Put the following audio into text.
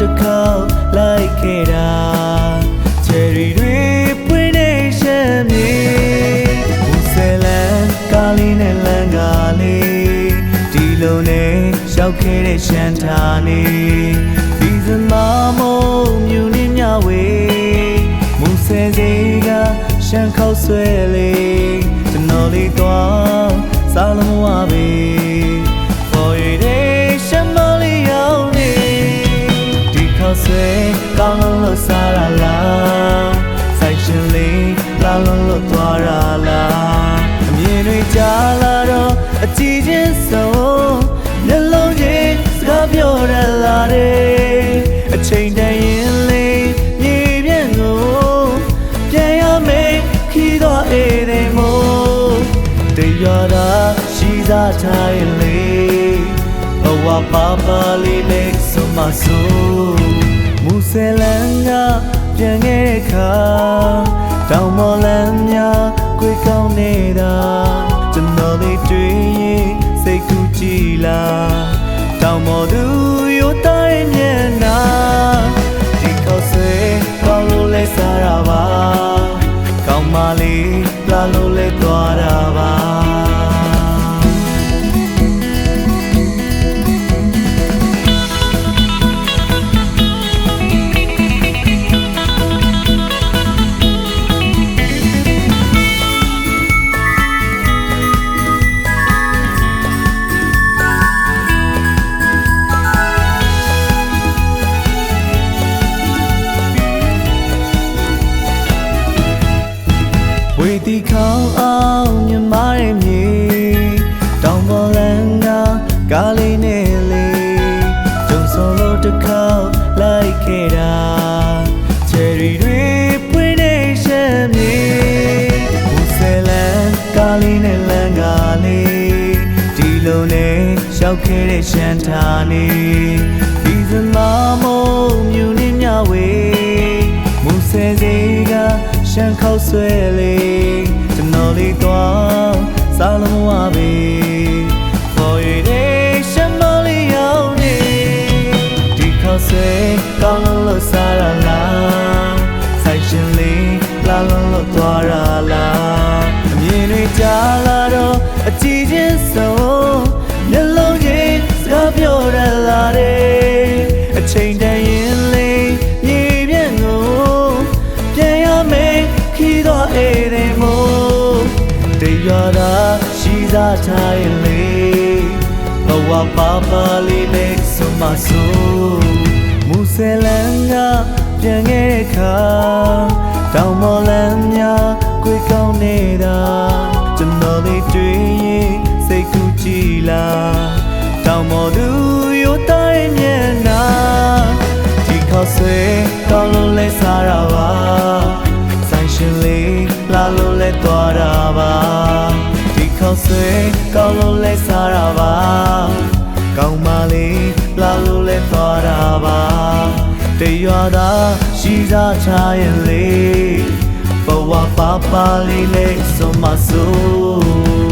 တစ်ခေါက်လိုက်ခဲ့တာချယ်ရီတွေပွင့်နေရှမ်းမြေဘူဆယ်လန်ကားလေးနဲ့လမ်းကားလေးဒီလိုနဲ့ရောက်ခဲ့တဲ့ရှမ်းထာနေဒီစမမို့မြူနေမြဝေမူဆယ်စေကရှမ်းခောက်ဆွဲလေးကျွန်တော်လေးတော့စားလုံးဝပဲ For you day ကောင်းလို့လို့စားရလားဆိုင်ရှင်လေးလာလို့လို့သွားရလားအမြင်တွေကြားလာတော့အကြည့်ချင်းဆုံးမျက်လုံးချင်းစကားပြောရလာတယ်အချိန်တန်ရင်လေးမြေပြန့်ကိုပြန်ရမယ်ခီးတော့အေးတယ်မို့တရားသာရှိစားထားရင်လေဘဝပါပါလေးလေးဆို မဆိုမူဆယ်လန်ကပြန်ခဲ့တဲ့ခါတောင်မော်လန်များကိုယ်ကောင်းနေတာကျွန်တော်လေးတွေ့ရင်စိတ်ကူးကြည်လာတောင်မော်သူရိုတိုင်းမျက်နှာဒီခေါက်ဆွဲကောင်းလို့လဲစားရပါကောင်းမလေးလာလို့လဲသွား တီခေါင်းအောင်မြမရဲ့မြေတောင်ပေါ်လန်းကကားလေးနဲ့လေးဂျုံစုံလို့တစ်ခေါက်လိုက်ခဲ့တာချယ်ရီတွေပွင့်နေရှမ်းမြေဘူဆယ်လန်ကားလေးနဲ့လမ်းကလေးဒီလိုနဲ့ရောက်ခဲ့တဲ့ရှမ်းထာနေဒီစမမို့မြူနေမြဝေမူဆယ်စေကရှမ်းခောက်ဆွဲလေးကျွန်တော် လေးတော့စားလုံးဝပဲခေါ်ရတဲ့ရှမ်းမလေးရောက်နေဒီခောက်ဆွဲကောင်းလို့လို့စားရလားဆိုင်ရှင်လေးလာလုံးလို့သွားရလားအမြင်တွေကြားလာတော့အကြည့်ချင်းဆုံးမျက်လုံးချင်းစကားပြောရလာတယ်အချိန်တန်ရင်လေးမြေပြန့်ကိုပြန်ရမယ်ခီးတော့အေးတယ်မို့ တရားသာရှိစားထားရင်လေဘဝပါပါလေးလေးဆိုမဆိုမူဆယ်လန်ကပြန်ခဲ့တဲ့ခါတောင်မော်လန်များကိုယ်ကောင်းနေတာကျွန်တော်လေးတွေ့ရင်စိတ်ကူးကြည်လာတောင်မော်သူရိုတိုင်းမျက်နှာဒီခေါက်ဆွဲကောင်းလို့လဲစား ခေါက်ဆွဲကောင်းလို့လဲစားရပါကောင်းမလေးလာလို့လဲသွားတာပါတရားသာရှိစားချရင်လေးဘဝပါပါလေးလေးဆိုမဆို